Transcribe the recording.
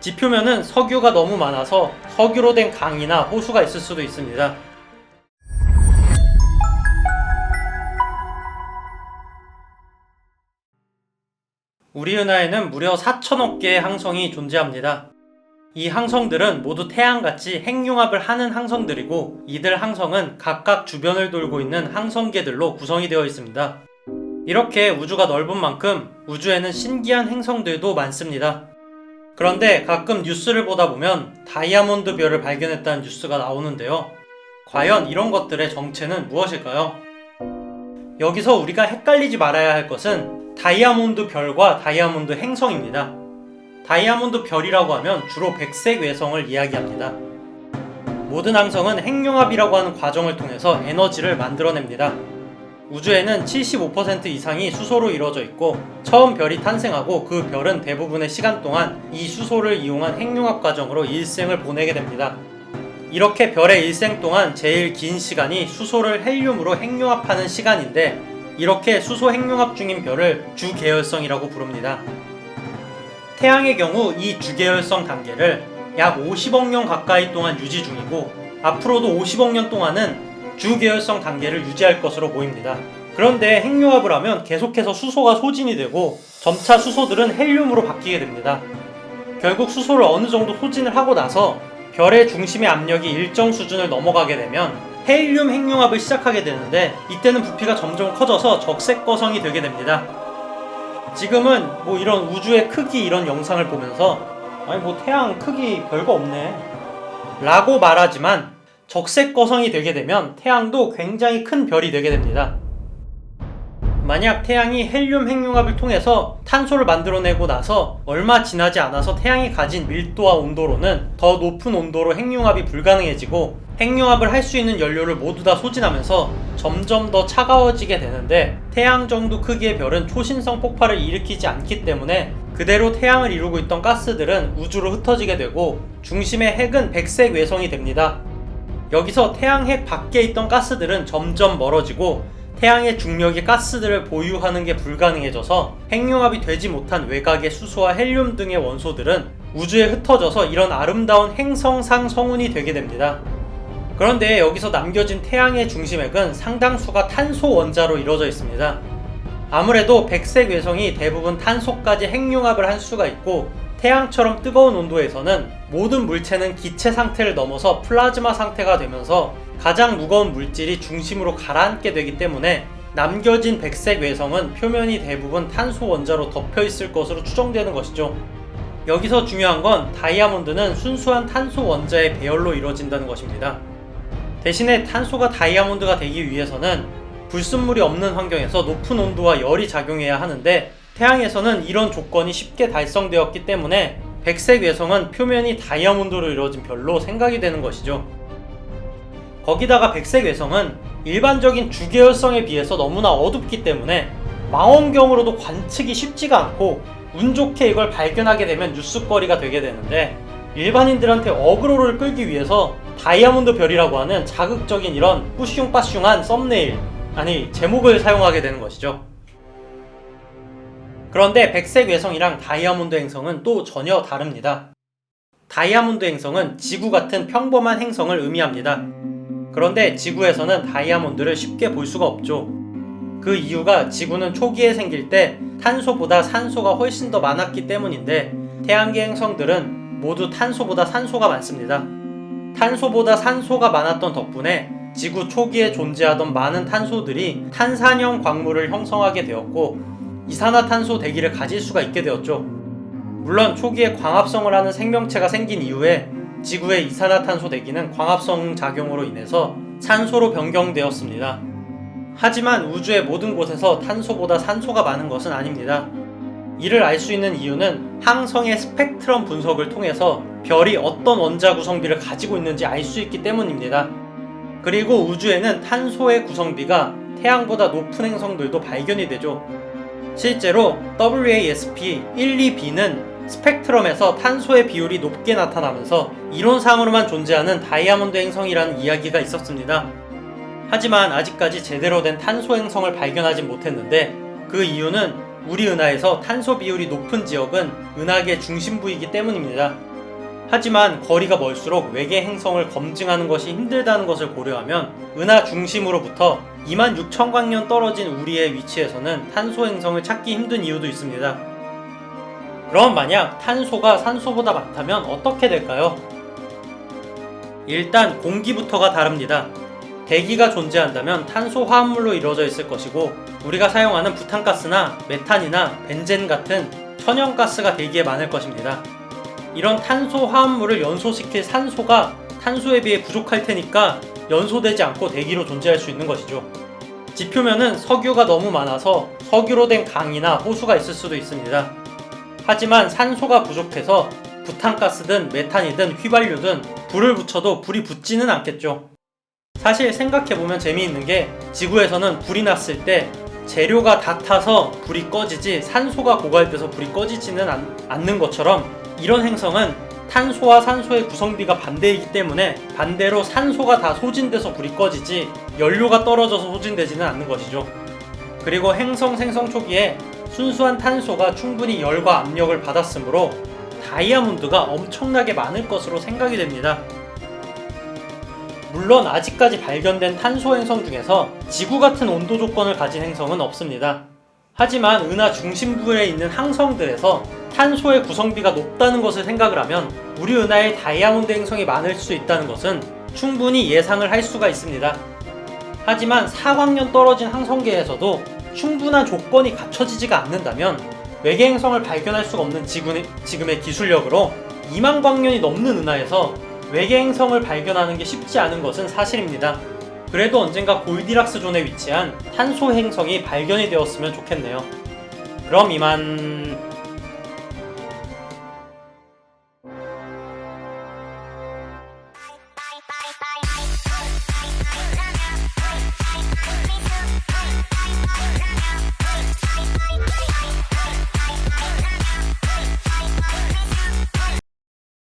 지표면은 석유가 너무 많아서 석유로 된 강이나 호수가 있을 수도 있습니다. 우리 은하에는 무려 4천억 개의 항성이 존재합니다. 이 항성들은 모두 태양같이 핵융합을 하는 항성들이고 이들 항성은 각각 주변을 돌고 있는 항성계들로 구성이 되어 있습니다. 이렇게 우주가 넓은 만큼 우주에는 신기한 행성들도 많습니다. 그런데 가끔 뉴스를 보다 보면 다이아몬드 별을 발견했다는 뉴스가 나오는데요. 과연 이런 것들의 정체는 무엇일까요? 여기서 우리가 헷갈리지 말아야 할 것은 다이아몬드 별과 다이아몬드 행성입니다. 다이아몬드 별이라고 하면 주로 백색 외성을 이야기합니다. 모든 항성은 핵융합이라고 하는 과정을 통해서 에너지를 만들어냅니다. 우주에는 75% 이상이 수소로 이루어져 있고 처음 별이 탄생하고 그 별은 대부분의 시간 동안 이 수소를 이용한 핵융합 과정으로 일생을 보내게 됩니다. 이렇게 별의 일생 동안 제일 긴 시간이 수소를 헬륨으로 핵융합하는 시간인데 이렇게 수소 핵융합 중인 별을 주계열성이라고 부릅니다. 태양의 경우 이 주계열성 단계를 약 50억 년 가까이 동안 유지 중이고 앞으로도 50억 년 동안은 주계열성 단계를 유지할 것으로 보입니다. 그런데 핵융합을 하면 계속해서 수소가 소진이 되고 점차 수소들은 헬륨으로 바뀌게 됩니다. 결국 수소를 어느 정도 소진을 하고 나서 별의 중심의 압력이 일정 수준을 넘어가게 되면 헬륨 핵융합을 시작하게 되는데 이때는 부피가 점점 커져서 적색 거성이 되게 됩니다. 지금은 뭐 이런 우주의 크기 이런 영상을 보면서 아니 뭐 태양 크기 별거 없네 라고 말하지만 적색 거성이 되게 되면 태양도 굉장히 큰 별이 되게 됩니다. 만약 태양이 헬륨 핵융합을 통해서 탄소를 만들어내고 나서 얼마 지나지 않아서 태양이 가진 밀도와 온도로는 더 높은 온도로 핵융합이 불가능해지고 핵융합을 할 수 있는 연료를 모두 다 소진하면서 점점 더 차가워지게 되는데 태양 정도 크기의 별은 초신성 폭발을 일으키지 않기 때문에 그대로 태양을 이루고 있던 가스들은 우주로 흩어지게 되고 중심의 핵은 백색 외성이 됩니다. 여기서 태양 핵 밖에 있던 가스들은 점점 멀어지고 태양의 중력이 가스들을 보유하는 게 불가능해져서 핵융합이 되지 못한 외곽의 수소와 헬륨 등의 원소들은 우주에 흩어져서 이런 아름다운 행성상 성운이 되게 됩니다. 그런데 여기서 남겨진 태양의 중심핵은 상당수가 탄소 원자로 이루어져 있습니다. 아무래도 백색 외성이 대부분 탄소까지 핵융합을 할 수가 있고 태양처럼 뜨거운 온도에서는 모든 물체는 기체 상태를 넘어서 플라즈마 상태가 되면서 가장 무거운 물질이 중심으로 가라앉게 되기 때문에 남겨진 백색 외성은 표면이 대부분 탄소 원자로 덮여 있을 것으로 추정되는 것이죠. 여기서 중요한 건 다이아몬드는 순수한 탄소 원자의 배열로 이루어진다는 것입니다. 대신에 탄소가 다이아몬드가 되기 위해서는 불순물이 없는 환경에서 높은 온도와 열이 작용해야 하는데 태양에서는 이런 조건이 쉽게 달성되었기 때문에 백색 외성은 표면이 다이아몬드로 이루어진 별로 생각이 되는 것이죠. 거기다가 백색 외성은 일반적인 주계열성에 비해서 너무나 어둡기 때문에 망원경으로도 관측이 쉽지가 않고 운 좋게 이걸 발견하게 되면 뉴스거리가 되게 되는데 일반인들한테 어그로를 끌기 위해서 다이아몬드 별이라고 하는 자극적인 이런 뿌슝빠슝한 썸네일 아니 제목을 사용하게 되는 것이죠. 그런데 백색 외성이랑 다이아몬드 행성은 또 전혀 다릅니다. 다이아몬드 행성은 지구 같은 평범한 행성을 의미합니다. 그런데 지구에서는 다이아몬드를 쉽게 볼 수가 없죠. 그 이유가 지구는 초기에 생길 때 탄소보다 산소가 훨씬 더 많았기 때문인데 태양계 행성들은 모두 탄소보다 산소가 많습니다. 탄소보다 산소가 많았던 덕분에 지구 초기에 존재하던 많은 탄소들이 탄산형 광물을 형성하게 되었고 이산화탄소 대기를 가질 수가 있게 되었죠. 물론 초기에 광합성을 하는 생명체가 생긴 이후에 지구의 이산화탄소 대기는 광합성 작용으로 인해서 산소로 변경되었습니다. 하지만 우주의 모든 곳에서 탄소보다 산소가 많은 것은 아닙니다. 이를 알 수 있는 이유는 항성의 스펙트럼 분석을 통해서 별이 어떤 원자 구성비를 가지고 있는지 알 수 있기 때문입니다. 그리고 우주에는 탄소의 구성비가 태양보다 높은 행성들도 발견이 되죠. 실제로 WASP 1, 2b는 스펙트럼에서 탄소의 비율이 높게 나타나면서 이론상으로만 존재하는 다이아몬드 행성이라는 이야기가 있었습니다. 하지만 아직까지 제대로 된 탄소 행성을 발견하지 못했는데 그 이유는 우리 은하에서 탄소 비율이 높은 지역은 은하계 중심부이기 때문입니다. 하지만 거리가 멀수록 외계 행성을 검증하는 것이 힘들다는 것을 고려하면 은하 중심으로부터 2만 6천 광년 떨어진 우리의 위치에서는 탄소 행성을 찾기 힘든 이유도 있습니다. 그럼 만약 탄소가 산소보다 많다면 어떻게 될까요? 일단 공기부터가 다릅니다. 대기가 존재한다면 탄소 화합물로 이루어져 있을 것이고 우리가 사용하는 부탄가스나 메탄이나 벤젠 같은 천연가스가 대기에 많을 것입니다. 이런 탄소 화합물을 연소시킬 산소가 탄소에 비해 부족할 테니까 연소되지 않고 대기로 존재할 수 있는 것이죠. 지표면은 석유가 너무 많아서 석유로 된 강이나 호수가 있을 수도 있습니다. 하지만 산소가 부족해서 부탄가스든 메탄이든 휘발유든 불을 붙여도 불이 붙지는 않겠죠. 사실 생각해보면 재미있는 게 지구에서는 불이 났을 때 재료가 다 타서 불이 꺼지지 산소가 고갈돼서 불이 꺼지지는 않, 않는 것처럼 이런 행성은 탄소와 산소의 구성비가 반대이기 때문에 반대로 산소가 다 소진돼서 불이 꺼지지 연료가 떨어져서 소진되지는 않는 것이죠. 그리고 행성 생성 초기에 순수한 탄소가 충분히 열과 압력을 받았으므로 다이아몬드가 엄청나게 많을 것으로 생각이 됩니다. 물론 아직까지 발견된 탄소 행성 중에서 지구 같은 온도 조건을 가진 행성은 없습니다. 하지만 은하 중심부에 있는 항성들에서 탄소의 구성비가 높다는 것을 생각을 하면 우리 은하에 다이아몬드 행성이 많을 수 있다는 것은 충분히 예상을 할 수가 있습니다. 하지만 4광년 떨어진 항성계에서도 충분한 조건이 갖춰지지가 않는다면 외계 행성을 발견할 수가 없는 지구, 지금의 기술력으로 2만 광년이 넘는 은하에서 외계 행성을 발견하는 게 쉽지 않은 것은 사실입니다. 그래도 언젠가 골디락스 존에 위치한 탄소 행성이 발견이 되었으면 좋겠네요. 그럼 이만